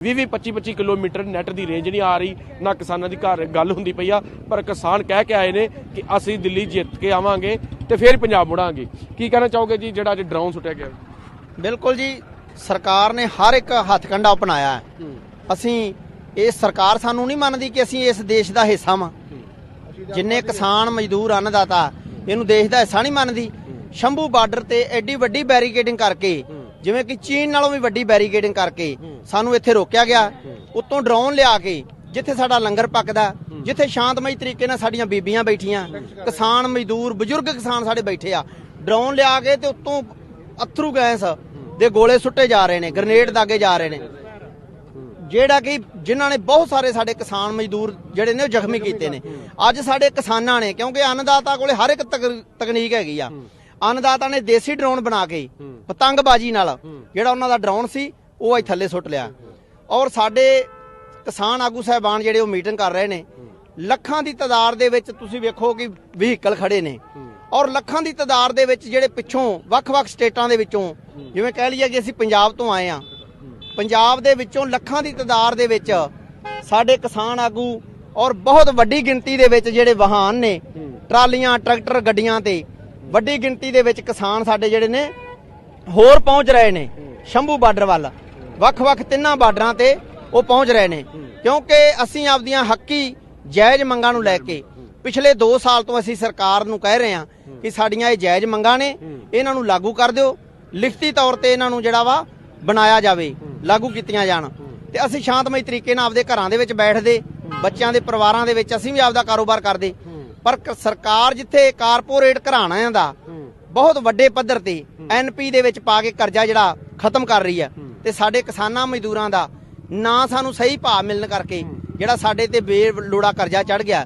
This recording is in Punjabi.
20 25 25 ਕਿਲੋਮੀਟਰ ਨੈਟ ਦੀ ਰੇਂਜ ਨਹੀਂ ਆ ਰਹੀ ਨਾ ਕਿਸਾਨਾਂ ਦੀ ਘਰ ਗੱਲ ਹੁੰਦੀ ਪਈ ਆ ਪਰ ਕਿਸਾਨ ਕਹਿ ਕੇ ਆਏ ਨੇ ਕਿ ਅਸੀਂ ਦਿੱਲੀ ਜਿੱਤ ਕੇ ਆਵਾਂਗੇ ਤੇ ਫਿਰ ਪੰਜਾਬ ਮੁੜਾਂਗੇ। ਕੀ ਕਹਿਣਾ ਚਾਹੋਗੇ ਜੀ ਜਿਹੜਾ ਅੱਜ ਡਰਾਉਨ ਸੁੱਟਿਆ ਗਿਆ? ਬਿਲਕੁਲ ਜੀ ਸਰਕਾਰ ਨੇ ਹਰ ਇੱਕ ਹੱਥਕੰਡਾ ਅਪਣਾਇਆ ਹੈ। ਅਸੀਂ ਇਹ ਸਰਕਾਰ ਸਾਨੂੰ ਨਹੀਂ ਮੰਨਦੀ ਕਿ ਅਸੀਂ ਇਸ ਦੇਸ਼ ਦਾ ਹਿੱਸਾ ਵਾਂ। ਜਿੰਨੇ ਕਿਸਾਨ ਮਜ਼ਦੂਰ ਅੰਨਦਾਤਾ ਇਹਨੂੰ ਦੇਸ਼ ਦਾ ਹਿੱਸਾ ਨਹੀਂ ਮੰਨਦੀ। ਸ਼ੰਭੂ ਬਾਰਡਰ ਤੇ ਐਡੀ ਵੱਡੀ ਬੈਰੀਕੇਡਿੰਗ ਕਰਕੇ ਜਿਵੇਂ ਕਿ ਚੀਨ ਨਾਲੋਂ ਵੀ ਵੱਡੀ ਬੈਰੀਕੇਡਿੰਗ ਕਰਕੇ ਸਾਨੂੰ ਇੱਥੇ ਰੋਕਿਆ ਗਿਆ। ਉੱਤੋਂ ਡਰੋਨ ਲਿਆ ਕੇ ਜਿੱਥੇ ਸਾਡਾ ਲੰਗਰ ਪੱਕਦਾ ਜਿੱਥੇ ਸ਼ਾਂਤਮਈ ਤਰੀਕੇ ਨਾਲ ਸਾਡੀਆਂ ਬੀਬੀਆਂ ਬੈਠੀਆਂ ਕਿਸਾਨ ਮਜ਼ਦੂਰ ਬਜ਼ੁਰਗ ਕਿਸਾਨ ਸਾਡੇ ਬੈਠੇ ਆ। ਡਰੋਨ ਲਿਆ ਕੇ ਤੇ ਉੱਤੋਂ ਅਥਰੂ ਗੈਸ ਦੇ ਗੋਲੇ ਸੁੱਟੇ ਜਾ ਰਹੇ ਨੇ ਗ੍ਰਨੇਡ ਦਾਗੇ ਜਾ ਰਹੇ ਨੇ। ਜਿਹੜਾ ਕਿ ਜਿਨ੍ਹਾਂ ਨੇ ਬਹੁਤ ਸਾਰੇ ਸਾਡੇ ਕਿਸਾਨ ਮਜ਼ਦੂਰ ਜਿਹੜੇ ਨੇ ਉਹ ਜ਼ਖਮੀ ਕੀਤੇ ਨੇ। ਅੱਜ ਸਾਡੇ ਕਿਸਾਨਾਂ ਨੇ ਕਿਉਂਕਿ ਅੰਨਦਾਤਾ ਕੋਲੇ ਹਰ ਇੱਕ ਤਕ- ਤਕਨੀਕ ਹੈਗੀ ਆ। ਅੰਨਦਾਤਾ ਨੇ ਦੇਸੀ ਡਰੋਨ ਬਣਾ ਕੇ ਪਤੰਗਬਾਜ਼ੀ ਨਾਲ ਜਿਹੜਾ ਉਹਨਾਂ ਦਾ ਡਰੋਨ ਸੀ ਉਹ ਅੱਜ ਥੱਲੇ ਸੁੱਟ ਲਿਆ ਔਰ ਸਾਡੇ ਕਿਸਾਨ ਆਗੂ ਸਾਹਿਬਾਨ ਜਿਹੜੇ ਉਹ ਮੀਟਿੰਗ ਕਰ ਰਹੇ ਨੇ ਲੱਖਾਂ ਦੀ ਤਾਦਾਦ ਦੇ ਵਿੱਚ ਤੁਸੀਂ ਵੇਖੋ ਕਿ ਵਹੀਕਲ ਖੜੇ ਨੇ ਔਰ ਲੱਖਾਂ ਦੀ ਤਾਦਾਦ ਦੇ ਵਿੱਚ ਜਿਹੜੇ ਪਿੱਛੋਂ ਵੱਖ-ਵੱਖ ਸਟੇਟਾਂ ਦੇ ਵਿੱਚੋਂ ਜਿਵੇਂ ਕਹਿ ਲਈਏ ਕਿ ਅਸੀਂ ਪੰਜਾਬ ਤੋਂ ਆਏ ਆ ਪੰਜਾਬ ਦੇ ਵਿੱਚੋਂ ਲੱਖਾਂ ਦੀ ਤਾਦਾਦ ਦੇ ਵਿੱਚ ਸਾਡੇ ਕਿਸਾਨ ਆਗੂ ਔਰ ਬਹੁਤ ਵੱਡੀ ਗਿਣਤੀ ਦੇ ਵਿੱਚ ਜਿਹੜੇ ਵਾਹਨ ਨੇ ਟਰਾਲੀਆਂ ਟਰੈਕਟਰ ਗੱਡੀਆਂ ਤੇ ਵੱਡੀ ਗਿਣਤੀ ਦੇ ਵਿੱਚ ਕਿਸਾਨ ਸਾਡੇ ਜਿਹੜੇ ਨੇ ਹੋਰ ਪਹੁੰਚ ਰਹੇ ਨੇ, ਸ਼ੰਭੂ ਬਾਰਡਰ ਵੱਲ। ਵੱਖ-ਵੱਖ ਤਿੰਨਾਂ ਬਾਰਡਰਾਂ ਤੇ ਉਹ ਪਹੁੰਚ ਰਹੇ ਨੇ। ਕਿਉਂਕਿ ਅਸੀਂ ਆਪਦੀਆਂ ਹੱਕੀ ਜਾਇਜ਼ ਮੰਗਾਂ ਨੂੰ ਲੈ ਕੇ ਪਿਛਲੇ 2 ਸਾਲ ਤੋਂ ਅਸੀਂ ਸਰਕਾਰ ਨੂੰ ਕਹਿ ਰਹੇ ਹਾਂ ਕਿ ਸਾਡੀਆਂ ਇਹ ਜਾਇਜ਼ ਮੰਗਾਂ ਨੇ, ਇਹਨਾਂ ਨੂੰ ਲਾਗੂ ਕਰ ਦਿਓ। ਲਿਖਤੀ ਤੌਰ ਤੇ ਇਹਨਾਂ ਨੂੰ ਜਿਹੜਾ ਵਾ ਬਣਾਇਆ ਜਾਵੇ, ਲਾਗੂ ਕੀਤੀਆਂ ਜਾਣ। ਤੇ ਅਸੀਂ ਸ਼ਾਂਤਮਈ ਤਰੀਕੇ ਨਾਲ ਆਪਦੇ ਘਰਾਂ ਦੇ ਵਿੱਚ ਬੈਠਦੇ, ਬੱਚਿਆਂ ਦੇ ਪਰਿਵਾਰਾਂ ਦੇ ਵਿੱਚ ਅਸੀਂ ਵੀ ਆਪਦਾ ਕਾਰੋਬਾਰ ਕਰਦੇ। ਪਰ ਸਰਕਾਰ ਜਿੱਥੇ ਕਾਰਪੋਰੇਟ ਘਰਾਣਿਆਂ ਦਾ ਬਹੁਤ ਵੱਡੇ ਪੱਧਰ ਤੇ ਐਨਪੀ ਦੇ ਵਿੱਚ ਪਾ ਕੇ ਕਰਜ਼ਾ ਜਿਹੜਾ ਖਤਮ ਕਰ ਰਹੀ ਹੈ ਤੇ ਸਾਡੇ ਕਿਸਾਨਾਂ ਮਜ਼ਦੂਰਾਂ ਦਾ ਨਾ ਸਾਨੂੰ ਸਹੀ ਭਾਅ ਮਿਲਣ ਕਰਕੇ ਜਿਹੜਾ ਸਾਡੇ ਤੇ ਬੇਲੋੜਾ ਕਰਜ਼ਾ ਚੜ ਗਿਆ